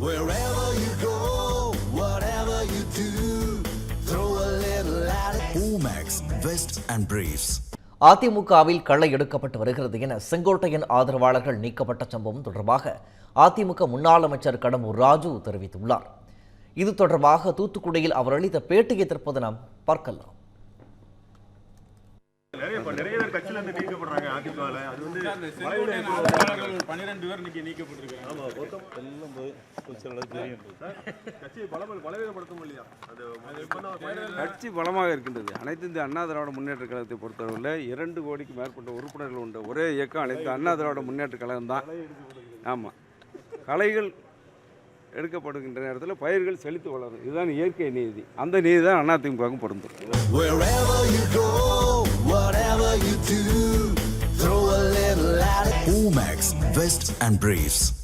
Wherever you go, whatever you do, throw a little at it. Omax, Vest and Briefs. அதிமுகவில் களை எடுக்கப்பட்டு வருகிறது என செங்கோட்டையன் ஆதரவாளர்கள் நீக்கப்பட்ட சம்பவம் தொடர்பாக அதிமுக முன்னாள் அமைச்சர் கடம்பூர் ராஜு தெரிவித்துள்ளார் இது தொடர்பாக தூத்துக்குடியில் அவர் அளித்த பேட்டியை தற்போது நாம் பார்க்கலாம் இப்ப நிறைய பேர் கட்சியில இருந்து நீக்கப்படுறாங்க அதிமுகல. அது வந்து செங்கோட்டையன் ஆதரவாளர்கள் ஒரு பன்னிரெண்டு பேர் இன்னைக்கு நீக்கப்பட்டிருக்காங்க. ஆமா மொத்தம் எல்லாம் போய் தெரியும். கட்சியை பலம் பலவீனப்படுத்த முடியலையா அது இப்பதான் final- கட்சி பலமாக இருக்கின்றது. அனைத்து இந்திய அண்ணா திராவிட முன்னேற்ற கழகத்தை பொறுத்தவரையில் இரண்டு கோடிக்கு மேற்பட்ட உறுப்பினர்கள் உண்டு. ஒரே இயக்கம் அனைத்து அண்ணா திராவிட முன்னேற்ற கழகம் தான். ஆமாம் கலைகள் எடுக்கப்படுகின்ற நேரத்தில் பயிர்கள் செழித்து வளரும். இதுதான் இயற்கை நீதி. அந்த நீதி தான் அதிமுகவுக்கும் பொருந்தும். all mags, and briefs.